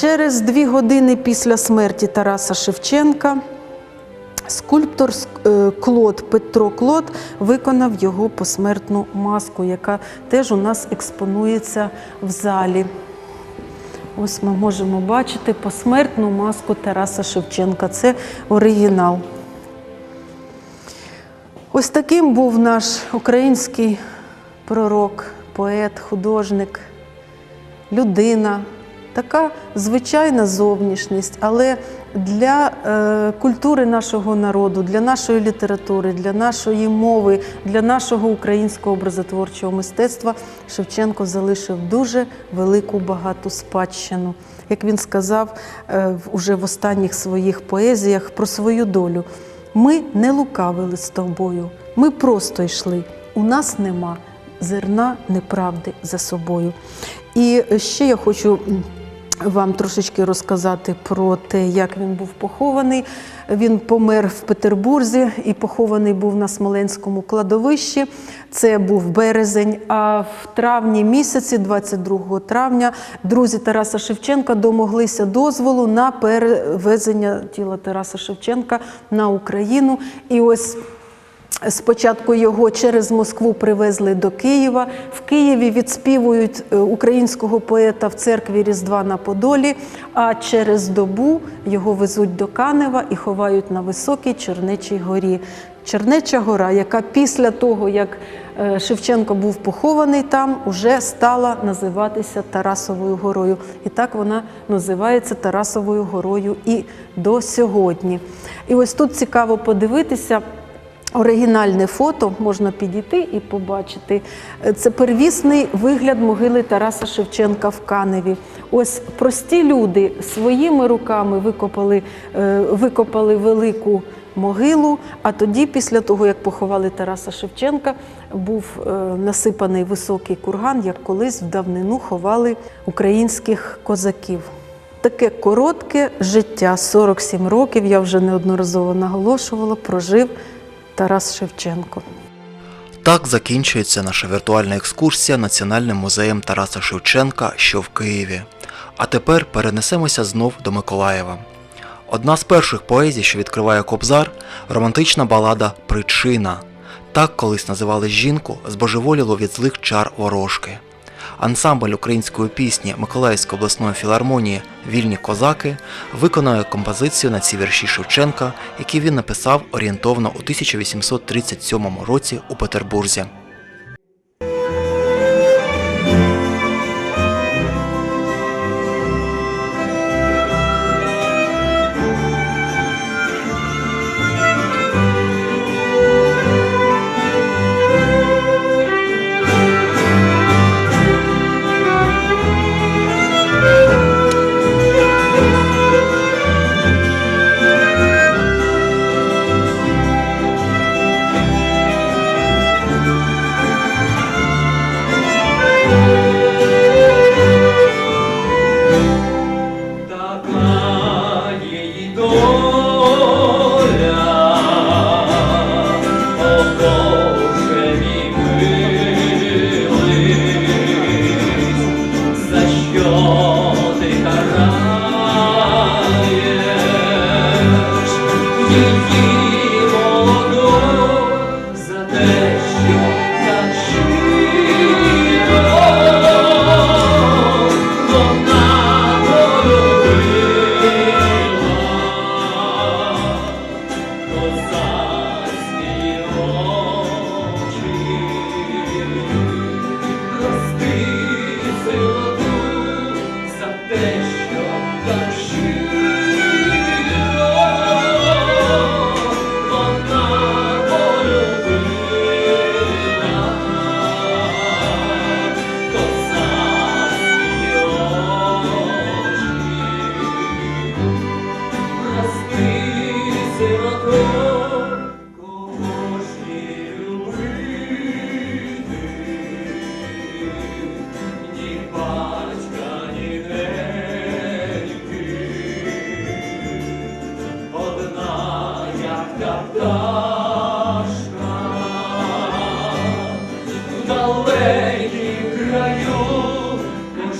Через дві години після смерті Тараса Шевченка скульптор е, Клод Петро Клод виконав його посмертну маску, яка теж у нас експонується в залі. Ось ми можемо бачити посмертну маску Тараса Шевченка. Це оригінал. Ось таким був наш український пророк, поет, художник, людина. Така звичайна зовнішність, але для е, культури нашого народу, для нашої літератури, для нашої мови, для нашого українського образотворчого мистецтва Шевченко залишив дуже велику багату спадщину. Як він сказав е, уже в останніх своїх поезіях про свою долю. Ми не лукавили з тобою, ми просто йшли. У нас нема зерна неправди за собою. І ще я хочу вам трошечки розказати про те, як він був похований. Він помер в Петербурзі і похований був на Смоленському кладовищі. Це був березень. А в травні місяці, 22 травня, друзі Тараса Шевченка домоглися дозволу на перевезення тіла Тараса Шевченка на Україну. І ось Спочатку його через Москву привезли до Києва. В Києві відспівують е, українського поета в церкві Різдва на Подолі, а через добу його везуть до Канева і ховають на високій Чернечій горі. Чернеча гора, яка після того, як е, Шевченко був похований там, уже стала називатися Тарасовою горою. І так вона називається Тарасовою горою і до сьогодні. І ось тут цікаво подивитися. Оригінальне фото можна підійти і побачити. Це первісний вигляд могили Тараса Шевченка в Каневі. Ось прості люди своїми руками викопали, е, викопали велику могилу. А тоді, після того, як поховали Тараса Шевченка, був е, насипаний високий курган, як колись в давнину ховали українських козаків. Таке коротке життя, 47 років, я вже неодноразово наголошувала, прожив Тарас Шевченко. Так закінчується наша віртуальна екскурсія Національним музеєм Тараса Шевченка, що в Києві. А тепер перенесемося знов до Миколаєва. Одна з перших поезій, що відкриває Кобзар, романтична балада Причина. Так колись називали жінку, збожеволіло від злих чар ворожки. Ансамбль української пісні Миколаївської обласної філармонії Вільні козаки виконує композицію на ці вірші Шевченка, які він написав орієнтовно у 1837 році у Петербурзі.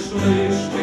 estou isto.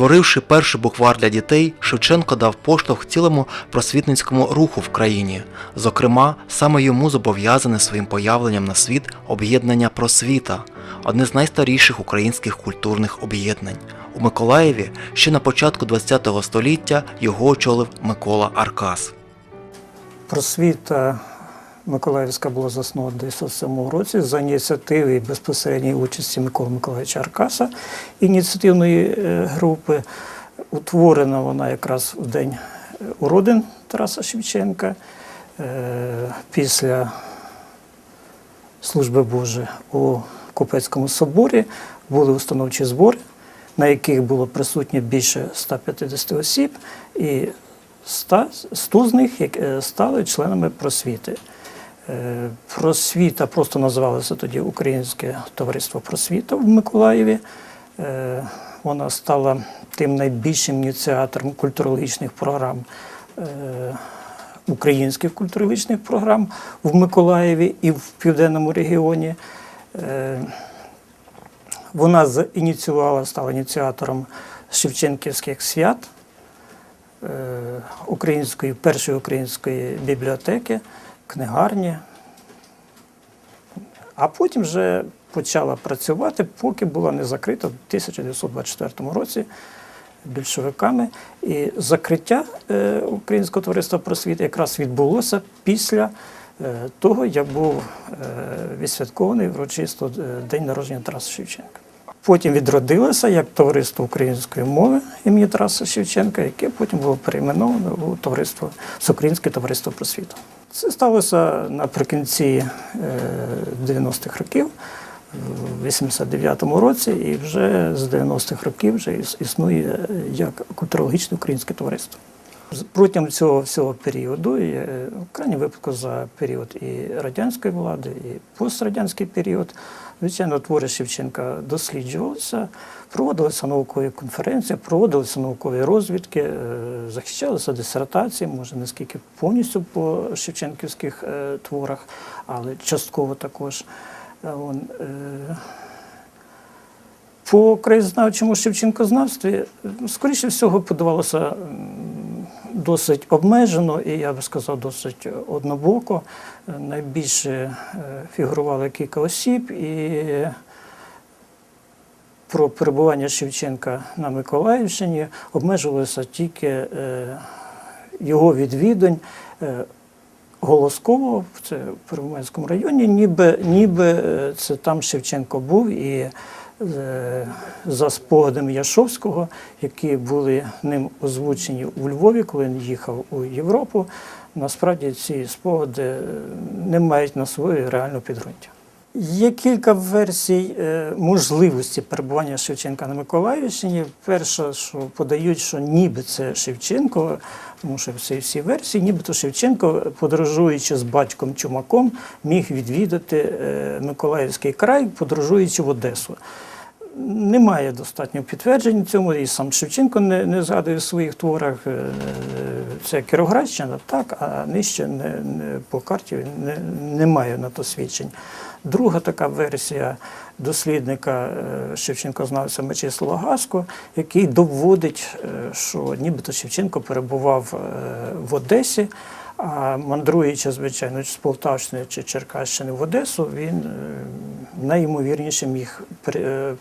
Створивши перший буквар для дітей, Шевченко дав поштовх цілому просвітницькому руху в країні. Зокрема, саме йому зобов'язане своїм появленням на світ об'єднання просвіта, одне з найстаріших українських культурних об'єднань. У Миколаєві ще на початку ХХ століття його очолив Микола Аркас. Просвіта Миколаївська була заснована в 1907 році за ініціативи і безпосередньої участі Миколи Миколаївича Аркаса, ініціативної е, групи. Утворена вона якраз в день е, уродин Тараса Шевченка. Е, Після служби Божої у Купецькому соборі були установчі збори, на яких було присутньо більше 150 осіб, і 100, 100 з них стали членами просвіти. Е, Просвіта просто називалося тоді Українське товариство просвіта в Миколаєві. Е, Вона стала тим найбільшим ініціатором культурологічних програм, е, українських культурологічних програм в Миколаєві і в південному регіоні. Вона ініціювала, стала ініціатором Шевченківських свят української, першої української бібліотеки, книгарні. А потім вже почала працювати, поки була не закрита в 1924 році більшовиками. І закриття е, Українського товариства просвіти якраз відбулося після е, того, як був е, відсвяткований урочисто е, день народження Тараса Шевченка. Потім відродилося як товариство української мови імені Тараса Шевченка, яке потім було перейменовано у товариство Всеукраїнське товариство просвіту. Це сталося наприкінці е, 90-х років, в 89-му році, і вже з 90-х років вже існує е, як культурологічне українське товариство. Протягом цього всього періоду, і, е, в крайньому випадку за період і радянської влади, і пострадянський період, звичайно, твори Шевченка досліджувалися, проводилися наукові конференції, проводилися наукові розвідки, е, захищалися дисертації, може не скільки повністю по шевченківських е, творах, але частково також. Е, по краєзнавчому Шевченкознавстві, скоріше всього, подавалося досить обмежено і, я би сказав, досить однобоко. Найбільше фігурували кілька осіб, і про перебування Шевченка на Миколаївщині обмежувалося тільки е, його відвідань. е, Голосково, в Первомайському районі, ніби, ніби е, це там Шевченко був і за спогадами Яшовського, які були ним озвучені у Львові, коли він їхав у Європу. Насправді ці спогади не мають на своє реальне підґрунтя. Є кілька версій е, можливості перебування Шевченка на Миколаївщині. Перша, що подають, що ніби це Шевченко, тому що всі, всі версії, нібито Шевченко, подорожуючи з батьком Чумаком, міг відвідати е, Миколаївський край, подорожуючи в Одесу. Немає достатньо підтверджень цьому, і сам Шевченко не, не згадує в своїх творах. Е, Це Кіровоградщина, так, а нижче не, не, по карті не, немає на то свідчень. Друга така версія дослідника е, Шевченкознавця Мечислава Гасько, який доводить, е, що нібито Шевченко перебував е, в Одесі, а мандруючи, звичайно, з Полтавщини чи Черкащини в Одесу, він найімовірніше міг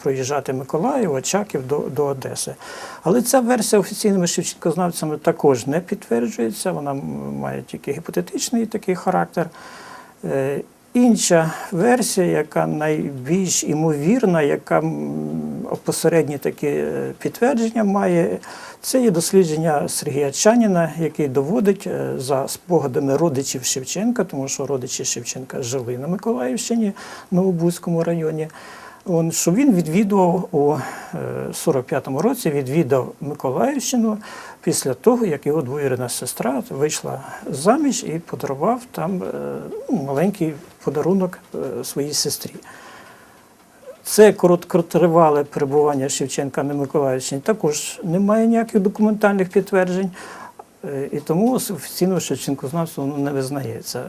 проїжджати Миколаїв, Очаків до, до Одеси. Але ця версія офіційними шевченкознавцями також не підтверджується, вона має тільки гіпотетичний такий характер. Е, Інша версія, яка найбільш імовірна, яка м, опосередні такі е, підтвердження має, це є дослідження Сергія Чаніна, який доводить е, за спогадами родичів Шевченка, тому що родичі Шевченка жили на Миколаївщині, Новобузькому районі. Он, що він відвідував у е, 45-му році, відвідав Миколаївщину після того, як його двоюрідна сестра вийшла заміж і подарував там е, ну, маленький подарунок е, своїй сестрі. Це короткотривале перебування Шевченка на Миколаївщині також немає ніяких документальних підтверджень. Е, І тому офіційно Шевченкознавство не визнається.